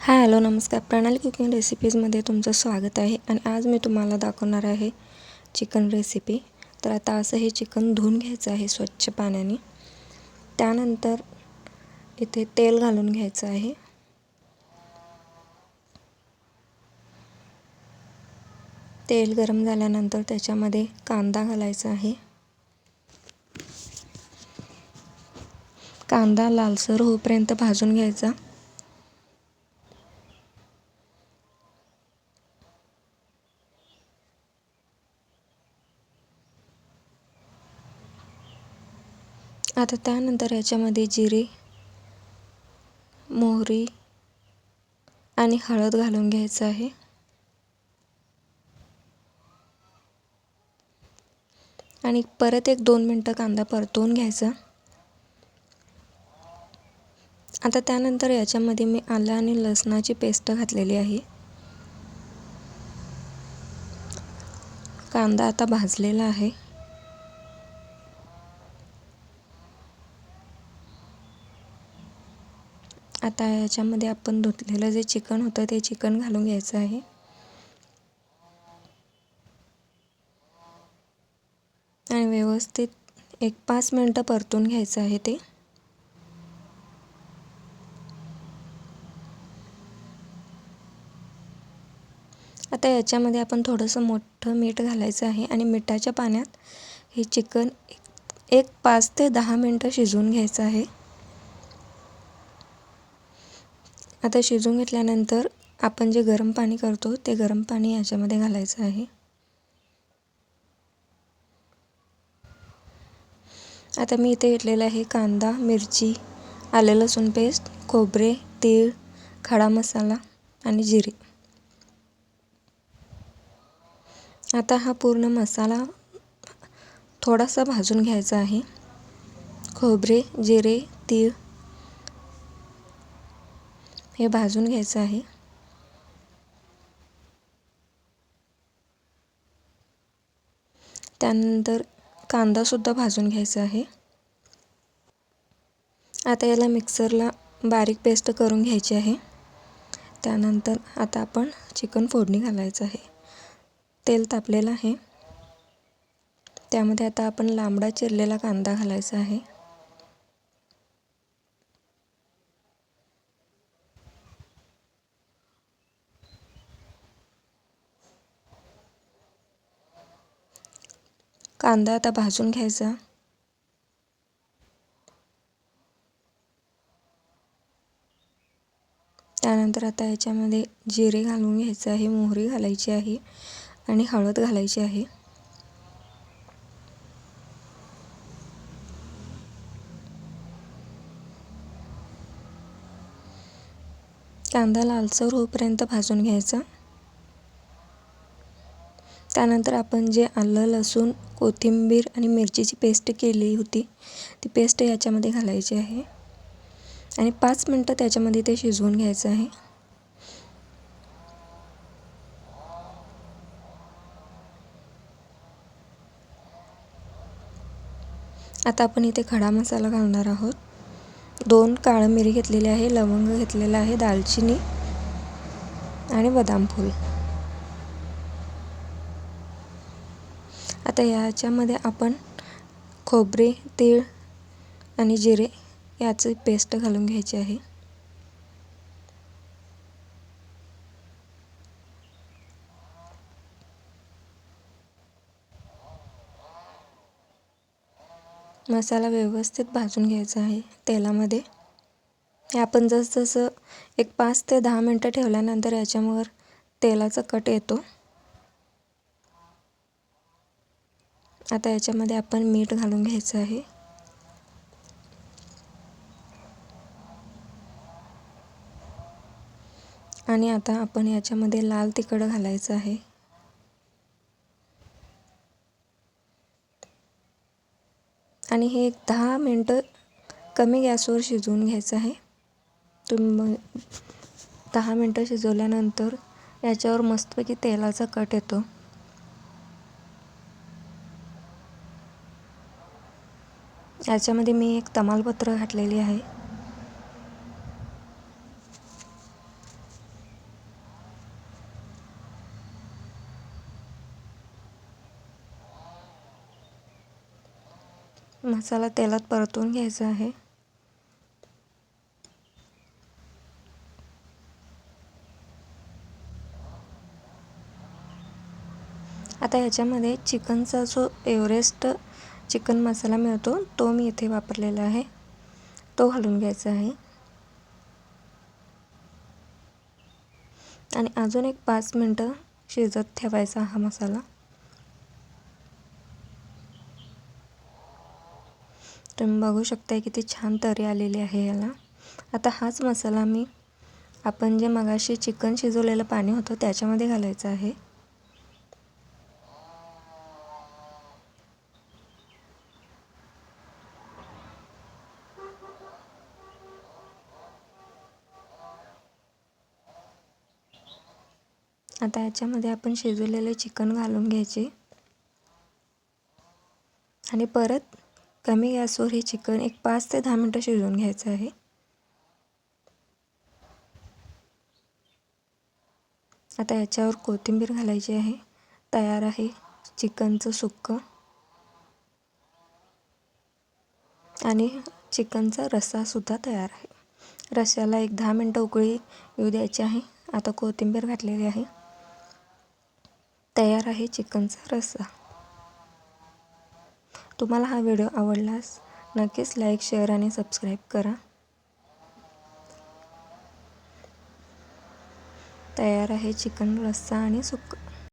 Hi hello नमस्कार. प्रणाली cooking रेसिपीजमध्ये तुमचं स्वागत आहे आणि आज मी तुम्हाला दाखवणार आहे चिकन रेसिपी. तर आता असं हे चिकन धुवून घ्यायचं आहे स्वच्छ पाण्याने. त्यानंतर इथे तेल घालून घ्यायचं आहे. तेल गरम झाल्यानंतर त्याच्यामध्ये कांदा घालायचा आहे. कांदा लालसर होईपर्यंत भाजून घ्यायचा. आता त्यानंतर याच्यामध्ये जिरे मोहरी आणि हळद घालून घ्यायचं आहे. आणि परत एक दोन मिनटं कांदा परतवून घ्यायचा. आता त्यानंतर याच्यामध्ये मी आलं आणि लसणाची पेस्ट घातलेली आहे. कांदा आता भाजलेला आहे. आता याच्यामध्ये आपण धुतलेलं जे चिकन होतं ते चिकन घालून घ्यायचं आहे. आणि व्यवस्थित एक पाच मिनटं परतून घ्यायचं आहे ते. आता याच्यामध्ये आपण थोडंसं मोठं मीठ घालायचं आहे आणि मिठाच्या पाण्यात हे चिकन एक पाच ते दहा मिनटं शिजवून घ्यायचं आहे. आता शिजून घेतल्यानंतर आपण जे गरम पाणी करतो ते गरम पाणी याच्यामध्ये घालायचं आहे. आता मी इथे घेतलेलं आहे कांदा मिरची आले लसूण पेस्ट खोबरे तीळ खडा मसाला आणि जिरे. आता हा पूर्ण मसाला थोडासा भाजून घ्यायचा आहे. खोबरे जिरे तीळ हे भाजून घ्यायचं आहे. त्यानंतर कांदासुद्धा भाजून घ्यायचा आहे. आता याला मिक्सरला बारीक पेस्ट करून घ्यायची आहे. त्यानंतर आता आपण चिकन फोडणी घालायचं आहे. तेल तापलेलं आहे. त्यामध्ये आता आपण लांबडा चिरलेला कांदा घालायचा आहे. कांदा आता भाजून घ्यायचा. त्यानंतर आता याच्यामध्ये जिरे घालून घ्यायचं आहे मोहरी घालायची आहे आणि हळद घालायची आहे. कांदा लालसर होईपर्यंत भाजून घ्यायचा. त्यानंतर आपण जे आलं लसूण कोथिंबीर आणि मिरचीची पेस्ट केली होती ती पेस्ट याच्यामध्ये घालायची आहे. आणि पाच मिनटं त्याच्यामध्ये ते शिजवून घ्यायचं आहे. आता आपण इथे खडा मसाला घालणार आहोत. दोन काळं मिरी घेतलेली आहे लवंग घेतलेलं आहे दालचिनी आणि बदाम फूल. आता याच्यामध्ये आपण खोबरे तीळ आणि जिरे याची पेस्ट घालून घ्यायची आहे. मसाला व्यवस्थित भाजून घ्यायचा आहे तेलामध्ये. हे आपण जसजसं एक पाच ते दहा मिनटं ठेवल्यानंतर याच्यावर तेलाचा कट येतो. आता याच्यामध्ये आपण मीठ घालून घ्यायचं आहे. आणि आता आपण याच्यामध्ये लाल तिखट घालायचं आहे. आणि हे एक दहा मिनटं कमी गॅसवर शिजवून घ्यायचं आहे. तुम्ही दहा मिनटं शिजवल्यानंतर याच्यावर मस्तपैकी तेलाचा कट येतो. याच्यामध्ये मी एक तमालपत्र घातलेली आहे. मसाला तेलात परतून घ्यायचा आहे. आता याच्यामध्ये चिकनचा जो एव्हरेस्ट चिकन मसाला मिळतो. तो मी इथे वापरलेला आहे. तो घालून घ्यायचा आहे. आणि अजून एक पाच मिनटं शिजत ठेवायचा हा मसाला. तुम्ही बघू शकता किती छान तरी आलेली आहे याला. आता हाच मसाला मी आपण जे मगाशी चिकन शिजवलेलं पाणी होतं त्याच्यामध्ये घालायचं आहे. आता याच्यामध्ये आपण शिजवलेले चिकन घालून घ्यायचे. आणि परत कमी गॅसवर हे चिकन एक पाच ते दहा मिनटं शिजवून घ्यायचं आहे. आता याच्यावर कोथिंबीर घालायची आहे. तयार आहे चिकनचं सुक्कं. आणि चिकनचा रस्सासुद्धा तयार आहे. रस्स्याला एक दहा मिनटं उकळी येऊ द्यायची आहे. आता कोथिंबीर घातलेली आहे. तयार आहे चिकनचा रस्सा. तुम्हाला हा व्हिडिओ आवडलास नक्कीच लाईक शेअर आणि सबस्क्राईब करा. तयार आहे चिकन रस्सा आणि सुक